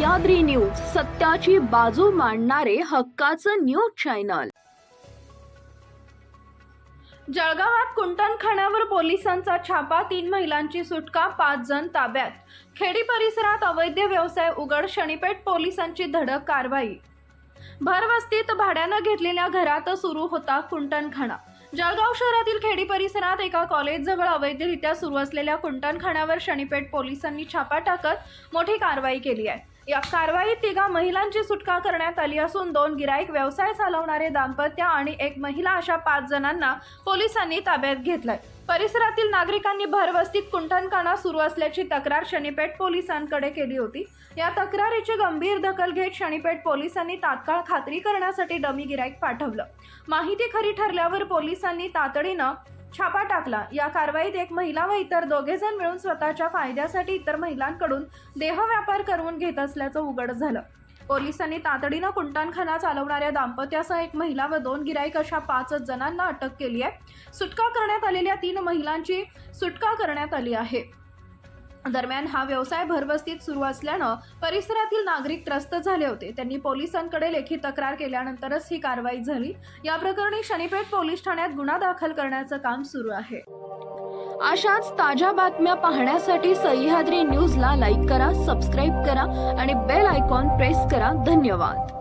याद्री news सत्याची बाजू मांडणारे हक्काचं न्यूज चॅनल. जळगावात कुंटणखाण्यावर पोलिसांचा छापा तीन महिलांची सुटका पाच जण ताब्यात. खेडी परिसरात अवैध व्यवसाय उघड शनीपेठ पोलिसांची धडक कारवाई. भरवस्तीत भाड्यानं घेतलेल्या घरात सुरू होता कुंटणखाणा. जळगाव शहरातील खेडी परिसरात एका कॉलेजजवळ अवैधरित्या सुरू असलेल्या कुंटणखाण्यावर शनीपेठ पोलिसांनी छापा टाकत मोठी कारवाई केली आहे. या कारवाईत तिघा महिलांची सुटका करण्यात आली असून दोन गिराईक व्यवसाय चालवणारे दाम्पत्य आणि एक महिला अशा पाच जणांना पोलिसांनी ताब्यात घेतलाय. परिसरातील नागरिकांनी भरवस्तीत कुंठणकाणा सुरू असल्याची तक्रार शनीपेठ पोलिसांकडे केली होती. या तक्रारीची गंभीर दखल घेत शनीपेठ पोलिसांनी तात्काळ खात्री करण्यासाठी डमी गिराईक पाठवलं. माहिती खरी ठरल्यावर पोलिसांनी तातडीनं छापा टाकला. या कारवाईत एक महिला व इतर दोघे जण मिळून स्वतःच्या फायद्यासाठी इतर महिलांकडून देह व्यापार करून घेत असल्याचं उघड झालं. पोलिसांनी तातडीनं कुंटानखाना चालवणाऱ्या दाम्पत्यासह एक महिला व दोन गिराईक अशा पाच जणांना अटक केली आहे. सुटका करण्यात आलेल्या तीन महिलांची सुटका करण्यात आली आहे. दरम्यान हा व्यवसाय भरवस्तीत सुरू असल्यानं परिसरातील नागरिक त्रस्त झाले होते. त्यांनी पोलिसांकडे लेखी तक्रार केल्यानंतरच ही कारवाई झाली. या प्रकरणी शनीपेठ पोलीस ठाण्यात गुन्हा दाखल करण्याचं काम सुरू आहे. अशाच ताज्या बातम्या पाहण्यासाठी सह्याद्री न्यूजला लाईक करा सबस्क्राईब करा आणि बेल आयकॉन प्रेस करा. धन्यवाद.